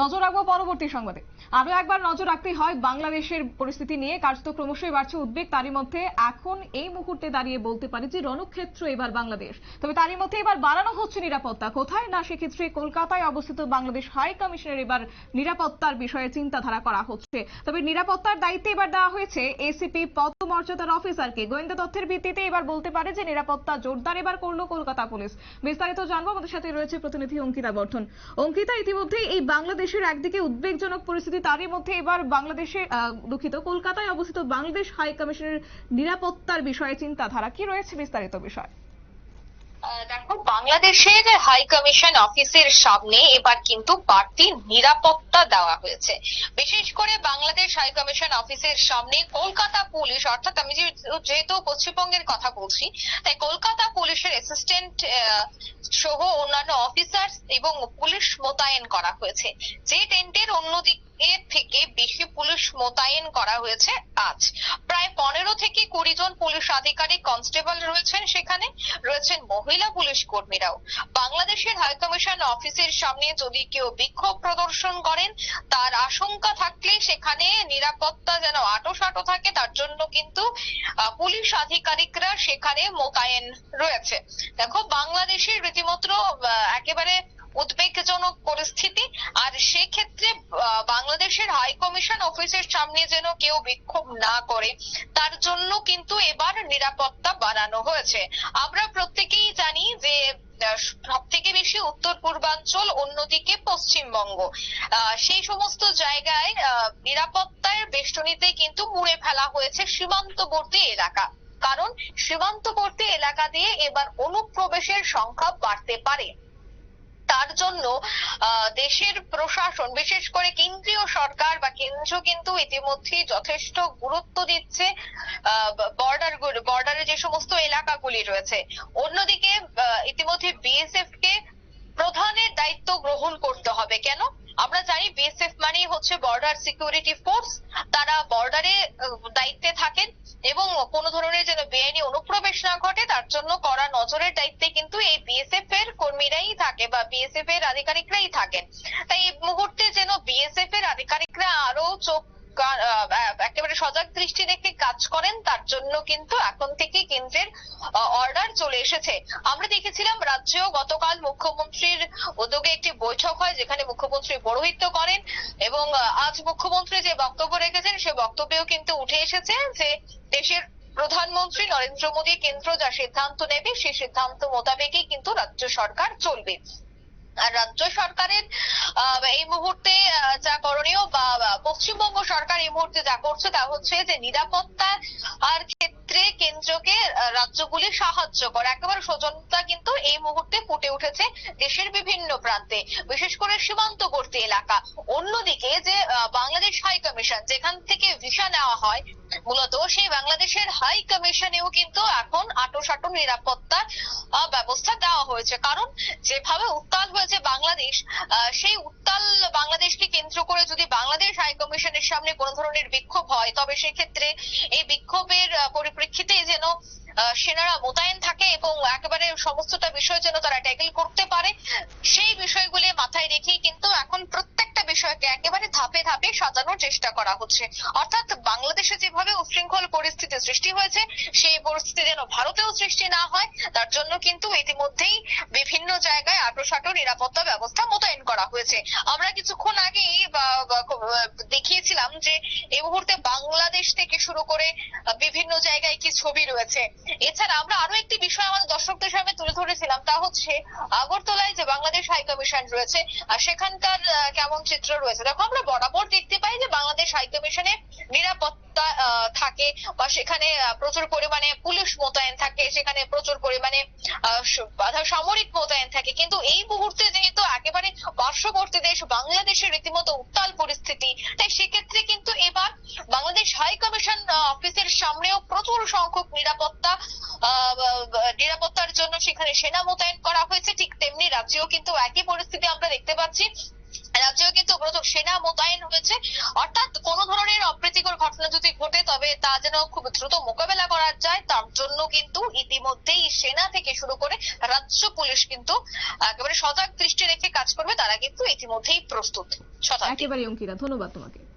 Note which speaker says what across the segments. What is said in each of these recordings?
Speaker 1: নজর রাখব পরবর্তী সংবাদে। আরও একবার নজর রাখতে হয়, বাংলাদেশের পরিস্থিতি নিয়ে কার্যত ক্রমশই বাড়ছে উদ্বেগ। তারই মধ্যে এখন এই মুহূর্তে দাঁড়িয়ে বলতে পারি যে রণক্ষেত্র এবার বাংলাদেশ। তবে তারই মধ্যে এবার বাড়ানো হচ্ছে নিরাপত্তা। কোথায়? না, সেক্ষেত্রে কলকাতায় অবস্থিত বাংলাদেশ হাই কমিশনের এবার নিরাপত্তার বিষয়ে চিন্তাধারা করা হচ্ছে। তবে নিরাপত্তার দায়িত্বে এবার দেওয়া হয়েছে এসিপি পদমর্যাদার অফিসারকে। গোয়েন্দা তথ্যের ভিত্তিতে এবার বলতে পারে যে নিরাপত্তা জোরদার এবার করল কলকাতা পুলিশ। বিস্তারিত জানব। আমাদের সাথে রয়েছে প্রতিনিধি অঙ্কিতা বর্ধন। অঙ্কিতা, ইতিমধ্যেই এই বাংলাদেশের একদিকে উদ্বেগজনক পরিস্থিতি, তারই মধ্যে এবার বাংলাদেশে দুঃখিত, কলকাতায় অবস্থিত বাংলাদেশ হাই কমিশনের নিরাপত্তার বিষয়ে চিন্তাধারা কি রয়েছে বিস্তারিত বিষয়?
Speaker 2: দেখো বাংলাদেশের হাই কমিশন অফিসের সামনে এবার কিন্তু বাড়তি নিরাপত্তা দেওয়া হয়েছে। বিশেষ করে বাংলাদেশ হাই কমিশন অফিসের সামনে কলকাতা পুলিশ, অর্থাৎ আমি যেহেতু পশ্চিমবঙ্গের কথা বলছি, তাই কলকাতা পুলিশের অ্যাসিস্ট্যান্ট সহ অন্যান্য অফিসার এবং পুলিশ মোতায়েন করা হয়েছে। যে টেন্টের অন্যদিকে থেকে বেশি পুলিশ মোতায়েন করা হয়েছে আজ। প্রায় পনেরো থেকে কুড়ি জন পুলিশ আধিকারিক কনস্টেবল রয়েছেন সেখানে। রয়েছেন মহিলা পুলিশ কর্মীরাও। বাংলাদেশের হাইকমিশন অফিসের সামনে যদি কেউ বিক্ষোভ প্রদর্শন করেন, তার আশঙ্কা থাকলে সেখানে নিরাপত্তা যেন আটোসাটো থাকে, তার জন্য কিন্তু পুলিশ আধিকারিকরা সেখানে মোতায়েন রয়েছে। দেখো, বাংলাদেশের রীতিমতো একেবারে উদ্বেগজনক পরিস্থিতি। আর সেক্ষেত্রে বাংলাদেশের হাই কমিশন অফিসের সামনে যেন কেউ বিক্ষোভ না করে, তার জন্য কিন্তু এবার নিরাপত্তা বাড়ানো হয়েছে। আমরা প্রত্যেকেই জানি যে সব থেকে বেশি উত্তর পূর্বাঞ্চল, অন্যদিকে পশ্চিমবঙ্গ। সেই সমস্ত জায়গায় নিরাপত্তার বেষ্টনীতে কিন্তু মুড়ে ফেলা হয়েছে সীমান্তবর্তী এলাকা। কারণ, সীমান্তবর্তী এলাকা দিয়ে এবার অনুপ্রবেশের সংখ্যা বাড়তে পারে। তার জন্য দেশের প্রশাসন, বিশেষ করে কেন্দ্রীয় সরকার বা কেন্দ্র কিন্তু ইতিমধ্যেই যথেষ্ট গুরুত্ব দিচ্ছে বর্ডার বর্ডারে যে সমস্ত এলাকাগুলি রয়েছে। অন্যদিকে আহ, ইতিমধ্যে বিএসএফ কে প্রধানের দায়িত্ব গ্রহণ করতে হবে কেন আমরা জানি বিএসএফ মানেই হচ্ছে বর্ডার সিকিউরিটি ফোর্স তারা বর্ডারে দায়িত্বে থাকেন এবং কোনো ধরনের যেন বেআইনি অনুপ্রবেশ না ঘটে, তার জন্য কড়া নজরের দায়িত্বে কিন্তু এই বিএসএফ এর কর্মীরাই থাকে বা বিএসএফ এর আধিকারিকরাই থাকেন। তাই এই মুহূর্তে যেন বিএসএফ এর আধিকারিকরা আরও চোখ একেবারে সজাগ দৃষ্টি রেখে কাজ করেন, তার জন্য কিন্তু এখন থেকে কেন্দ্রের অর্ডার চলে এসেছে। আমরা দেখেছিলাম রাজ্যেও গতকাল মুখ্যমন্ত্রীর উদ্যোগে একটি বৈঠক হয়, যেখানে মুখ্যমন্ত্রী পৌরোহিত্য করেন এবং আজ মুখ্যমন্ত্রী যে বক্তব্য রেখেছেন, সে বক্তব্যেও কিন্তু উঠে এসেছে যে দেশের প্রধানমন্ত্রী নরেন্দ্র মোদী কেন্দ্র যা সিদ্ধান্ত নেবে, সেই সিদ্ধান্ত মোতাবেকই কিন্তু রাজ্য সরকার চলবে। আর রাজ্য সরকারের এই মুহূর্তে যা করণীয় বা পশ্চিমবঙ্গ সরকার এই মুহূর্তে যা করছে তা হচ্ছে যে নিরাপত্তা আর ক্ষেত্রে কেন্দ্রকে রাজ্যগুলি সাহায্য করে। একেবারে সচেতনতা কিন্তু এই মুহূর্তে ফুটে উঠেছে দেশের বিভিন্ন প্রান্তে, বিশেষ করে সীমান্তবর্তী এলাকা। অন্যদিকে যে বাংলাদেশ হাই কমিশন যেখান থেকে ভিসা নেওয়া হয় মূলত সেই বাংলাদেশের হাই কমিশনেও কিন্তু এখন আটোসাটো নিরাপত্তা ব্যবস্থা দেওয়া হয়েছে। কারণ যেভাবে উত্তাল হয়েছে বাংলাদেশ সেই উত্তাল বাংলাদেশকে কেন্দ্র করে যদি বাংলাদেশ হাই কমিশনের সামনে কোনো ধরনের বিক্ষোভ হয়, তবে সেক্ষেত্রে এই বিক্ষোভের পরিপ্রেক্ষিতে যেন সেনারা মোতায়েন থাকে এবং একেবারে সমস্তটা বিষয় যেন তারা ট্যাকেল করতে পারে, সেই বিষয়গুলি মাথায় রেখেই কিন্তু এখন প্রত্যেকটা বিষয়কে একেবারে ধাপে ধাপে সাজানোর চেষ্টা করা হচ্ছে। অর্থাৎ বাংলাদেশে যেভাবে উশৃঙ্খল পরিস্থিতি সৃষ্টি হয়েছে, সেই পরিস্থিতি যেন ভারতেও সৃষ্টি না হয়, তার জন্য কিন্তু ইতিমধ্যেই বিভিন্ন জায়গায় আটোসাটো নিরাপত্তা ব্যবস্থা মোতায়েন করা হয়েছে। আমরা কিছুক্ষণ আগেই দেখিয়েছিলাম যে এই মুহূর্তে বাংলাদেশ থেকে শুরু করে বিভিন্ন জায়গায় কি ছবি রয়েছে। এছাড়া আমরা আরও একটি বিষয় আমাদের দর্শকদের সামনে তুলে ধরেছিলাম, তা হচ্ছে আগরতলায় যে বাংলাদেশ হাই কমিশন রয়েছে, আর সেখানকার কেমন চিত্র রয়েছে। দেখো, আমরা বরাবর দেখতে পাই যে বাংলাদেশ হাই কমিশনে নিরাপত্তা আহ, থাকে বা সেখানে প্রচুর পরিমাণে পুলিশ মোতায়েন থাকে সেখানে প্রচুর পরিমাণে সামরিক মোতায়েন থাকে। কিন্তু এই মুহূর্তে যেহেতু একেবারে পার্শ্ববর্তী দেশ বাংলাদেশের রীতিমতো উত্তাল পরিস্থিতি তাই সেক্ষেত্রে কিন্তু এবার বাংলাদেশ হাই কমিশন অফিসের সামনেও প্রচুর সংখ্যক নিরাপত্তা নিরাপত্তার জন্য সেখানে সেনা মোতায়েন করা হয়েছে। ঠিক তেমনি রাজ্যেও কিন্তু একই পরিস্থিতি আমরা দেখতে পাচ্ছি। রাজ্যেও কিন্তু মূলত সেনা মোতায়েন হয়েছে। অর্থাৎ কোন ধরনের অপ্রীতিকর ঘটনা যদি ঘটে, তবে তা যেন খুব দ্রুত মোকাবেলা করা যায়, তার জন্য কিন্তু ইতিমধ্যেই সেনা থেকে শুরু করে রাজ্য পুলিশ কিন্তু একেবারে সজাগ দৃষ্টি রেখে কাজ করবে, তারা কিন্তু ইতিমধ্যেই প্রস্তুত।
Speaker 1: একেবারে অঙ্কিতা, ধন্যবাদ তোমাকে।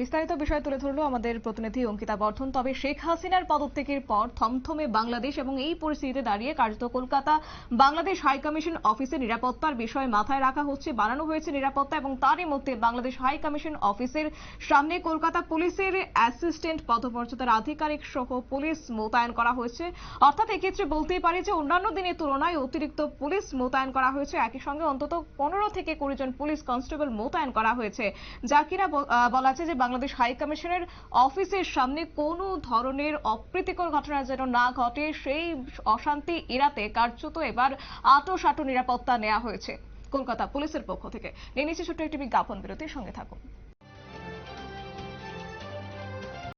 Speaker 1: বিস্তারিত বিষয় তুলে ধরলো আমাদের প্রতিনিধি অঙ্কিতা বর্ধন। তবে শেখ হাসিনার পদত্যাগের পর থমথমে বাংলাদেশ এবং এই পরিস্থিতিতে দাঁড়িয়ে কার্যত কলকাতা বাংলাদেশ হাইকমিশন অফিসে নিরাপত্তার বিষয় মাথায় রাখা হচ্ছে বাড়ানো হয়েছে নিরাপত্তা এবং তারই মধ্যে বাংলাদেশ হাইকমিশন অফিসের সামনে কলকাতা পুলিশের অ্যাসিস্ট্যান্ট পদমর্যাদার আধিকারিক সহ পুলিশ মোতায়েন করা হয়েছে। অর্থাৎ এক্ষেত্রে বলতেই পারি যে অন্যান্য দিনের তুলনায় অতিরিক্ত পুলিশ মোতায়েন করা হয়েছে। একই সঙ্গে অন্তত পনেরো থেকে কুড়ি জন পুলিশ কনস্টেবল মোতায়েন করা হয়েছে। যা কিনা বলা আছে যে বাংলাদেশ হাই কমিশনের অফিসের সামনে কোনো ধরনের অপ্রীতিকর ঘটনা যেন না ঘটে, সেই অশান্তি এড়াতে কার্যত এবার আটো সাটো নিরাপত্তা নেওয়া হয়েছে। কলকাতা পুলিশের পক্ষ থেকে। নিয়ে নিচ্ছে ছোট্ট একটি বিজ্ঞাপন বিরতির সঙ্গে থাকুন।